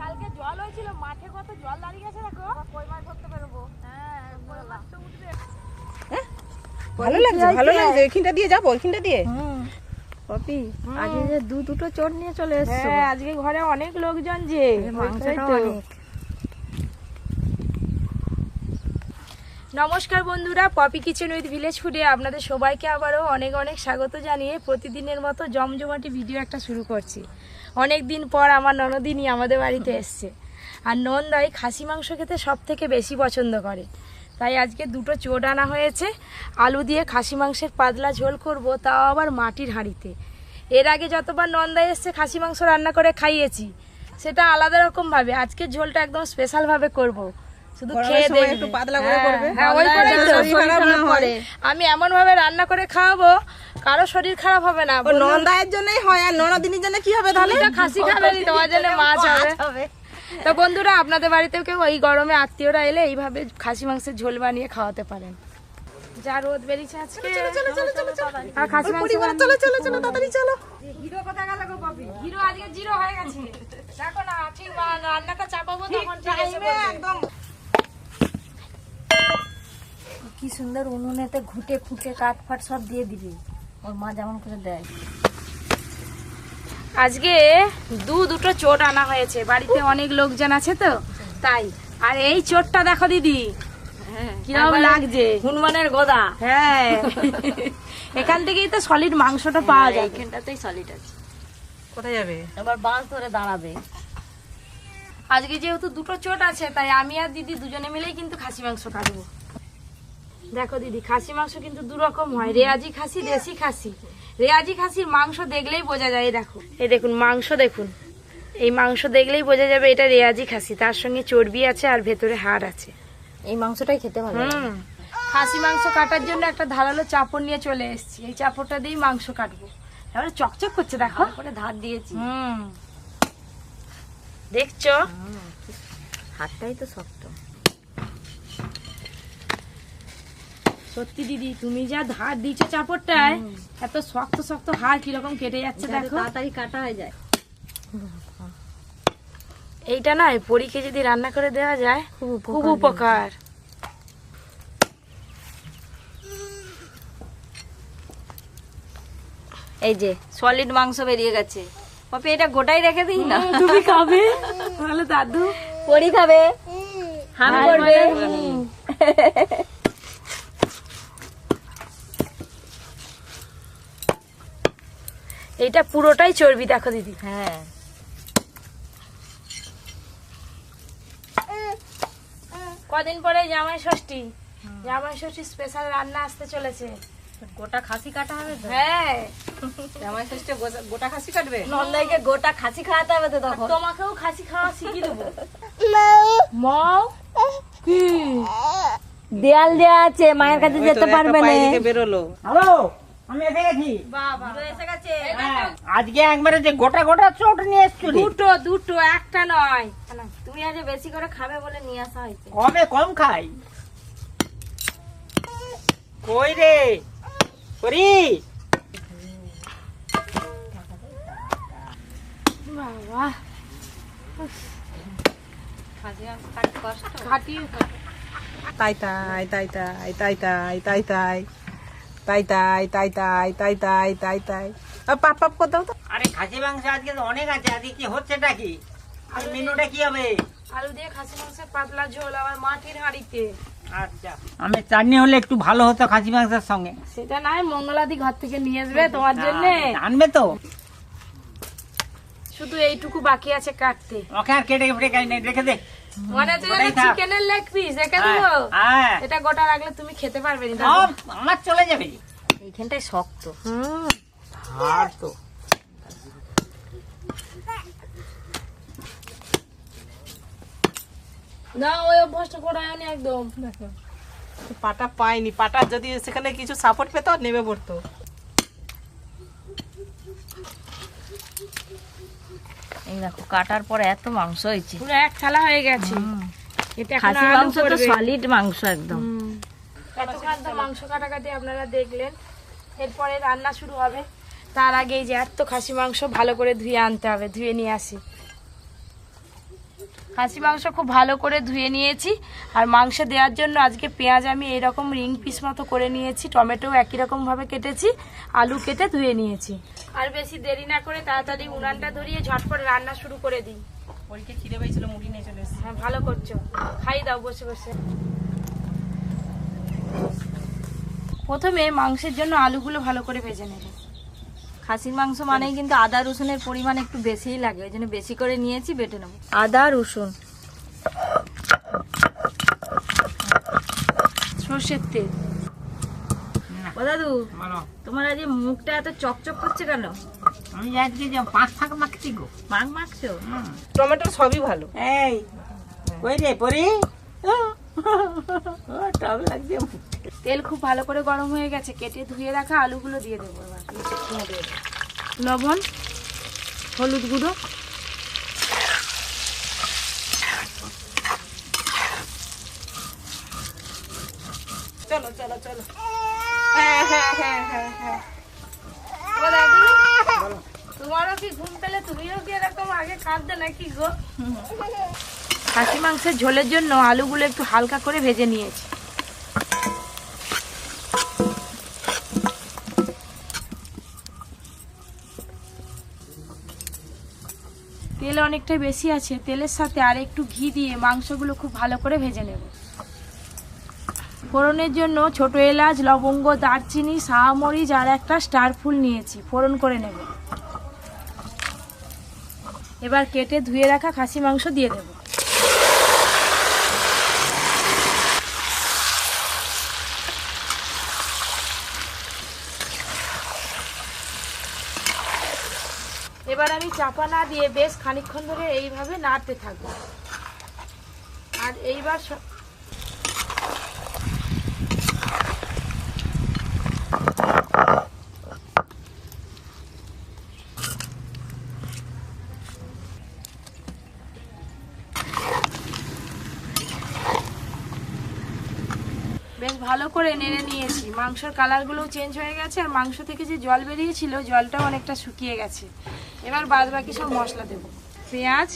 কালকে জল হয়েছিল মাঠে কত জল দাঁড়িয়ে গেছে দেখো। কই মাছ ধরতে পারব হ্যাঁ কই মাছ তো উঠবে। ভালো লাগছে ভালো লাগছে। ওইখানটা দিয়ে যাব ওইখানটা দিয়ে? পপি আজকে যে দু দুটো চোর নিয়ে চলে এসছো। হ্যাঁ আজকে ঘরে অনেক লোকজন যে। মাংসটা অনেক। নমস্কার বন্ধুরা, পপি কিচেন উইথ ভিলেজ ফুডে আপনাদের সবাইকে আবারও অনেক অনেক স্বাগত জানিয়ে প্রতিদিনের মতো জমজমাটি ভিডিও একটা শুরু করছি। অনেক দিন পর আমার ননদিনই আমাদের বাড়িতে এসছে। আর নন্দাই খাসি মাংস খেতে সব থেকে বেশি পছন্দ করে। তাই আজকে দুটো চোট আনা হয়েছে। আলু দিয়ে খাসি মাংসের পাতলা ঝোল করব, তাও আবার মাটির হাঁড়িতে। এর আগে যতবার নন্দাই এসছে খাসি মাংস রান্না করে খাইয়েছি, সেটা আলাদা রকমভাবে। আজকে ঝোলটা একদম স্পেশাল ভাবে করব। শুধু খেয়ে সময় একটু পাতলা করে হ্যাঁ, করবে। হ্যাঁ ওই। আমি এমন ভাবে রান্না করে খাওয়াবো কারও শরীর খারাপ হবে না নন্দায়ের জন্যই হয় আর ননদিনীর জন্য কি হবে তাহলে? খাসি খাবে তোমার জন্য মাছ হবে। তো বন্ধুরা আপনাদের বাড়িতেও কেউ এই গরমে আত্মীয়রা এলে এইভাবে খাসি মাংসের ঝোল বানিয়ে খাওয়াতে পারেন। যা রোদ বেরিয়েছে আজকে। আর খাসি মাংস পরিবার চলো চলো চলো তাড়াতাড়ি চলো। হিরো কোথায় গেল গো বাপি হিরো আজকে জিরো হয়ে গেছে। দেখো না ঠিক রান্নাটা চাপাবো তখন ঠিক এসে একদম। কি সুন্দর উনুনেতে ঘুটে খুঁটে কাঠ ফাট সব দিয়ে দিবি। ওর মা যেমন করে দেয়। আজকে দু দুটো চোট আনা হয়েছে বাড়িতে অনেক লোকজন আছে তো তাই। আর এই চোটটা দেখো দিদি কীরকম লাগছে। হনুমানের গোদা। হ্যাঁ। এখান থেকেই তো সলিড মাংসটা পাওয়া যায় এইখানটাতেই সলিড আছে। কোথায় যাবে? এবার বাঁশ ধরে দাঁড়াবে। আজকে যেহেতু দুটো চোট আছে তাই আমি আর দিদি দুজনে মিলেই কিন্তু খাসি মাংস কাটবো। দেখো দিদি খাসি মাংস কিন্তু দু রকম হয়। রেয়াজি খাসি দেশি খাসি। রেয়াজি খাসির মাংস দেখলেই বোঝা যায় দেখো। এই দেখুন মাংস দেখুন। এই মাংস দেখলেই বোঝা যাবে এটা রেয়াজি খাসি। তার সঙ্গে চর্বি আছে আর ভেতরে হাড় আছে। এই মাংসটাই খেতে ভালো হুম। খাসি মাংস কাটার জন্য একটা ধারালো চাপড় নিয়ে চলে এসেছি। এই চাপড়টা দিয়েই মাংস কাটবো। এবারে চকচক করছে দেখো। করে ধার দিয়েছি। হুম। দেখছ? হাতটাই তো শক্ত। সত্যি দিদি তুমি যা ধার দিচ্ছ চাপড়টায় এত শক্ত শক্ত হাড় কীরকম কেটে যাচ্ছে দেখো। তাড়াতাড়ি কাটা হয়ে যায়। এইটা না পরীকে যদি রান্না করে দেওয়া যায় খুব উপকার এই যে সলিড মাংস বেরিয়ে গেছে। পপি এটা গোটাই রেখে দিই না? তুমি খাবে। তাহলে দাদু? পরি খাবে। হাম করবে। এইটা পুরোটাই চর্বি দেখো দিদি। হ্যাঁ। কদিন পরে জামাই ষষ্ঠী। জামাই ষষ্ঠী স্পেশাল রান্না আসতে চলেছে। গোটা খাসি কাটা হবে হ্যাঁ। জামাই ষষ্ঠী গোটা খাসি কাটবে? নন্দাইকে গোটা খাসি খাওয়াতে হবে তো তখন। তোমাকেও খাসি খাওয়া শিখিয়ে দেবো। মাও কি? দেয়াল দেয়া আছে মায়ের কাছে যেতে পারবে না। বেরোলো। হ্যালো? আমি এসে গেছি। হ্যাঁ, আজকে একবারে যে গোটা গোটা চোট নিয়ে এসছো দুটো দুটো একটা নয়। তুমি আজ বেশি করে খাবে বলে নিয়ে আসা হয়েছে। কমে কম খাই? কই রে? বাবা। তাই তাই তাই তাই তাই তাই তাই তাই। তাই তাই তাই তাই তাই তাই তাই তাই পাপ পাপ করে দাও তো আরে খাসি মাংস আজকে তো অনেক আছে আজকে কি হচ্ছেটা কি আর মেনুটা কি হবে আলু দিয়ে খাসি মাংসের পাতলা ঝোল আবার মাটির হাঁড়িতে আচ্ছা আমি চাটনি হলে একটু ভালো হতো খাসি মাংসের সঙ্গে সেটা নাই মঙ্গলাদি ঘর থেকে নিয়ে আসবে তোমার জন্য আনবে তো শুধু এইটুকু বাকি আছে কাটতে ওকে আর কেটে কেটে রেখে দে মনে হচ্ছে ওটাই চিকেনের লেগ পিস রেখে হ্যাঁ, দেবো। হ্যাঁ। এটা গোটা রাখলে তুমি খেতে পারবে না আমার চলে যাবে। এইখানটাই শক্ত। হুম। আর তো। না ওই অভ্যাসটা একদম। দেখো। পাটা পাইনি পাটা যদি সেখানে কিছু সাপোর্ট পেতো নেমে পড়তো। দেখো কাটার পর এত মাংস হয়েছে। পুরো এক থালা হয়ে গেছে। এটা খাসি মাংস তো সলিড মাংস একদম। এতক্ষণ তো মাংস কাটাকাটি আপনারা দেখলেন। এরপরে রান্না শুরু হবে। তার আগে এই যে এত খাসি মাংস ভালো করে ধুয়ে আনতে হবে ধুয়ে নিয়ে আসি। খাসি মাংস খুব ভালো করে ধুয়ে নিয়েছি। আর মাংস দেওয়ার জন্য আজকে পেঁয়াজ আমি এরকম রিং পিস মতো করে নিয়েছি টমেটো একই রকম ভাবে কেটেছি আলু কেটে ধুয়ে নিয়েছি। আর বেশি দেরি না করে তাড়াতাড়ি উনানটা ধরিয়ে ঝটপট রান্না শুরু করে দিই। খিদে পেয়েছিল মুড়ি নিয়ে চলে হ্যাঁ ভালো করছ। খাই দাও বসে বসে। প্রথমে মাংসের জন্য আলুগুলো ভালো করে ভেজে নেবে। খাসির মাংস মানেই কিন্তু আদা রসুনের পরিমাণ একটু বেশিই লাগে ওই জন্য বেশি করে নিয়েছি বেটে নেব। আদা রসুন। সর্ষের তেল। ও দাদু তোমার আজ মুখটা এত চকচক করছে কেন? আমি আজকে যে পাঁচ ফাঁক মাখছি গো। মাং মাখছো? টমেটো সবই ভালো। এই কই রে পরি? তেল খুব ভালো করে গরম হয়ে গেছে, কেটে ধুয়ে রাখা আলুগুলো দিয়ে দেবো। লবণ, হলুদ গুঁড়ো। চলো চলো চলো। হ্যাঁ হ্যাঁ হ্যাঁ হ্যাঁ হ্যাঁ। তোমারও কি ঘুম পেলে তুমিও কি এরকম আগে কাঁদতে নাকি গো? খাসি মাংসের ঝোলের জন্য আলুগুলো একটু হালকা করে ভেজে নিয়েছি। তেল অনেকটা বেশি আছে, তেলের সাথে আর একটু ঘি দিয়ে মাংসগুলো খুব ভালো করে ভেজে নেব। ফোড়নের জন্য ছোট এলাচ, লবঙ্গ, দারচিনি, শাহমরিচ আর একটা স্টার ফুল নিয়েছি, ফোড়ন করে নেব। এবার কেটে ধুয়ে রাখা খাসি মাংস দিয়ে দেব। এবার আমি চাপা না দিয়ে বেশ খানিকক্ষণ ধরে এইভাবে নাড়তে থাকব। আর এইবার বেশ ভালো করে নেড়ে নিয়েছি। মাংসর কালারগুলোও চেঞ্জ হয়ে গেছে, আর মাংস থেকে যে জল বেরিয়েছিল, জলটাও অনেকটা শুকিয়ে গেছে। এবার বাদ বাকি সব মশলা দেব। পেঁয়াজ।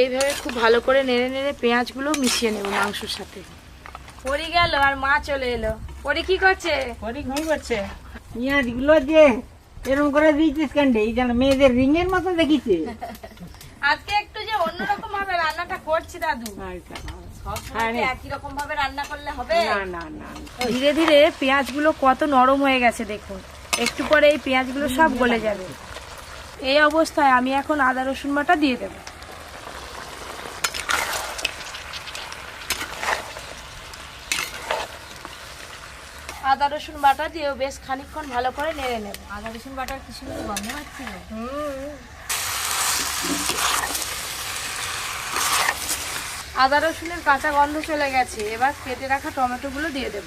এইভাবে খুব ভালো করে নেড়ে নেড়ে পেঁয়াজগুলো মিশিয়ে নেব মাংসর সাথে। পরি গেল আর মা চলে এলো। পরি কি করছে? পরি ঘুম করছে। পেঁয়াজগুলো যে এরকম করে দিয়েছিস কেন এই যেন মেয়েদের রিং এর মতো দেখিছে। আজকে একটু যে অন্যরকম ভাবে রান্নাটা করছি দাদু। হ্যাঁ রে। একই রকম ভাবে রান্না করলে হবে? না না না ধীরে ধীরে পেঁয়াজগুলো কত নরম হয়ে গেছে দেখুন। একটু পরে এই পেঁয়াজগুলো সব গলে যাবে। এই অবস্থায় আমি এখন আদা রসুন বাটা দিয়ে দেব। আদা রসুন বাটা দিয়েও বেশ খানিকক্ষণ ভালো করে নেড়ে নেব। আদা রসুন বাটার কি সুন্দর গন্ধ পাচ্ছিল আদা রসুনের কাঁচা গন্ধ চলে গেছে, এবার কেটে রাখা টমেটোগুলো দিয়ে দেব।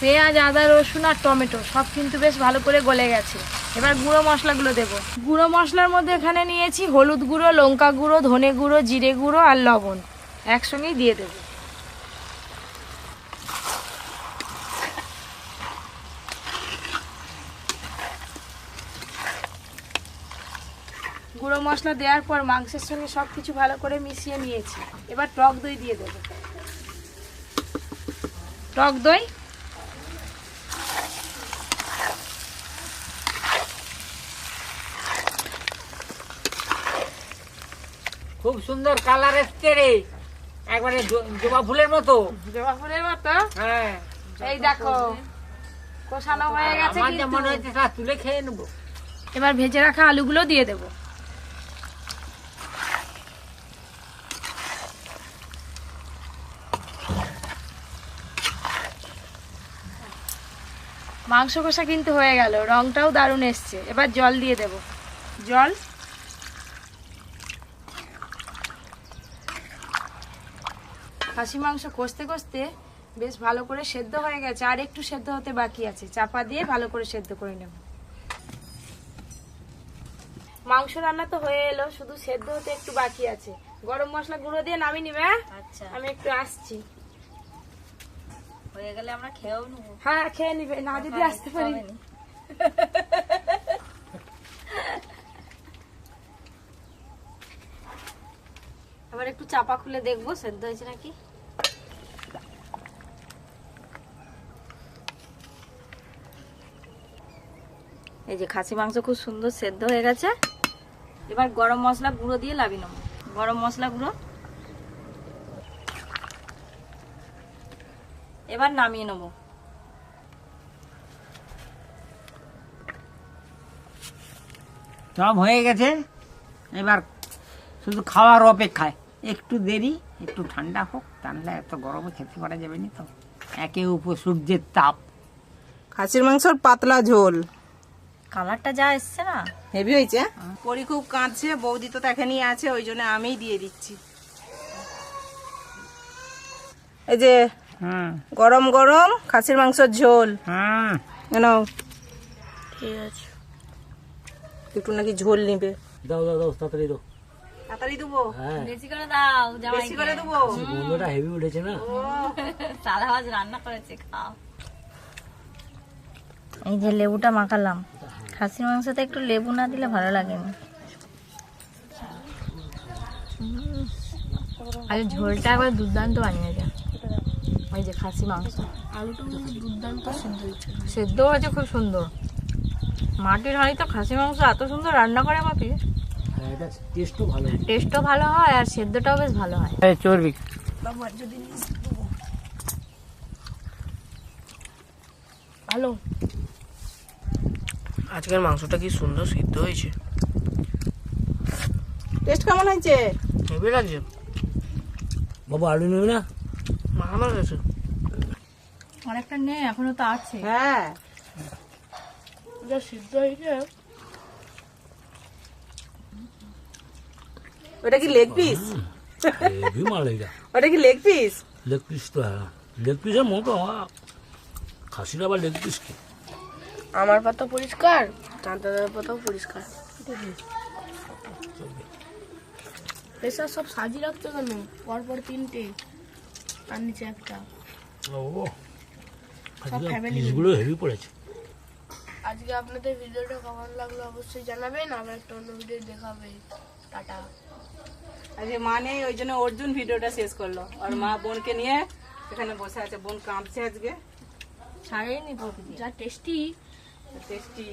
পেঁয়াজ, আদা, রসুন আর টমেটো সব কিন্তু বেশ ভালো করে গলে গেছে। এবার গুঁড়ো মশলাগুলো দেব। গুঁড়ো মশলার মধ্যে এখানে নিয়েছি হলুদ গুঁড়ো, লঙ্কা গুঁড়ো, ধনে গুঁড়ো, জিরে গুঁড়ো আর লবণ। একসঙ্গেই দিয়ে দেবো। গুঁড়ো মশলা দেওয়ার পর মাংসের সঙ্গে সব কিছু ভালো করে মিশিয়ে নিয়েছি। এবার টক দই দিয়ে দেবো। টক দই? খুব সুন্দর কালার এসছে রে। একবারে জবা ফুলের মতো। জবা ফুলের মতো? হ্যাঁ। এই দেখো কষানো হয়ে গেছে কিন্তু। মনে হচ্ছে তুলে খেয়ে নেব। এবার ভেজে রাখা আলুগুলো দিয়ে দেবো। মাংস কষা কিন্তু হয়ে গেল। রংটাও দারুণ এসছে। এবার জল দিয়ে দেব। জল? খাসি মাংস কষতে কষতে বেশ ভালো করে সেদ্ধ হয়ে গেছে। আর একটু সেদ্ধ হতে বাকি আছে। চাপা দিয়ে ভালো করে সেদ্ধ করে নেব। মাংস রান্না তো হয়ে এলো শুধু সেদ্ধ হতে একটু বাকি আছে। গরম মশলা গুঁড়ো দিয়ে নামিয়ে নিবে হ্যাঁ? আচ্ছা। আমি একটু আসছি। হয়ে গেলে আমরা খেয়েও নেব। হ্যাঁ খেয়ে নিবে। না যদি আসতে পারি। একটু চাপা খুলে দেখব সেদ্ধ হয়েছে নাকি? এই যে খাসি মাংস খুব সুন্দর সেদ্ধ হয়ে গেছে। এবার গরম মশলা গুঁড়ো দিয়ে লাবি নেব। গরম মশলা গুঁড়ো। এবার নামিয়ে নেব। সব হয়ে গেছে। এবার শুধু খাওয়ার অপেক্ষায়। একটু দেরি একটু ঠান্ডা হোক। তাহলে এত গরমে খেতে পারা যাবে না তো। একে উপর সূর্যের তাপ। খাসির মাংসর পাতলা ঝোল। কালারটা যা এসছে না। হেভি হয়েছে? পরি খুব কাঁদছে বৌদি তো তাকে নিয়ে আছে ওই জন্য আমিই দিয়ে দিচ্ছি। এই যে হ্যাঁ গরম গরম খাসির মাংসর ঝোল। হ্যাঁ। কেন ঠিক আছে। একটু নাকি ঝোল নিবে। দাও দাও দাও তাড়াতাড়ি দাও। তাড়াতাড়ি দেবো? হ্যাঁ। বেশি করে দাও বেশি করে দেবো? গন্ধটা হেভি উঠেছে না? সাদা মাছ রান্না করেছে খাও। এই যে লেবুটা মাখালাম। খাসির মাংসতে একটু লেবু না দিলে ভালো লাগে না আরে ঝোলটা একবার দুর্দান্ত বানিয়েছে। ওই যে খাসি মাংস। সেদ্ধ হয়েছে খুব সুন্দর। মাটির হাঁড়ি তো খাসি মাংস এত সুন্দর রান্না করে মাপি হ্যাঁ এটা টেস্টও ভালো টেস্টও ভালো হয় আর সেদ্ধটাও বেশ ভালো হয়। চর্বি। ভালো আজকের মাংসটা কি সুন্দর সিদ্ধ হয়েছে? টেস্ট কেমন হয়েছে? হেভি লাগছে। বাবু আলু নেবে না? গেছে অনেকটা নেই এখনও তো আছে। হ্যাঁ। সিদ্ধ হয়েছে। ওটা কি লেগ পিস হেভি মাল এটা। ওটা কি লেগ পিস লেগ পিস তো হ্যাঁ। লেগ পিসের মতো খাসির আবার লেগ পিস কি? আমার পাতা পরিষ্কার পাতাও পরিষ্কার। এসব সব সাজিয়ে রাখতে কেন? পরপর তিনটে। আর নিচে একটা ও। আজকে পিসগুলো হেভি পড়েছে। আজকে আপনাদের ভিডিওটা কেমন লাগল অবশ্যই জানাবেন আবার একটা অন্য ভিডিও দেখাবে। টাটা। আজকে মা নেই ওই জন্য অর্জুন ভিডিওটা শেষ করল। আর মা বোনকে নিয়ে এখানে বসে আছে বোন কাঁদছে আজকে। ছাড়েনি যা টেস্টি টেস্টি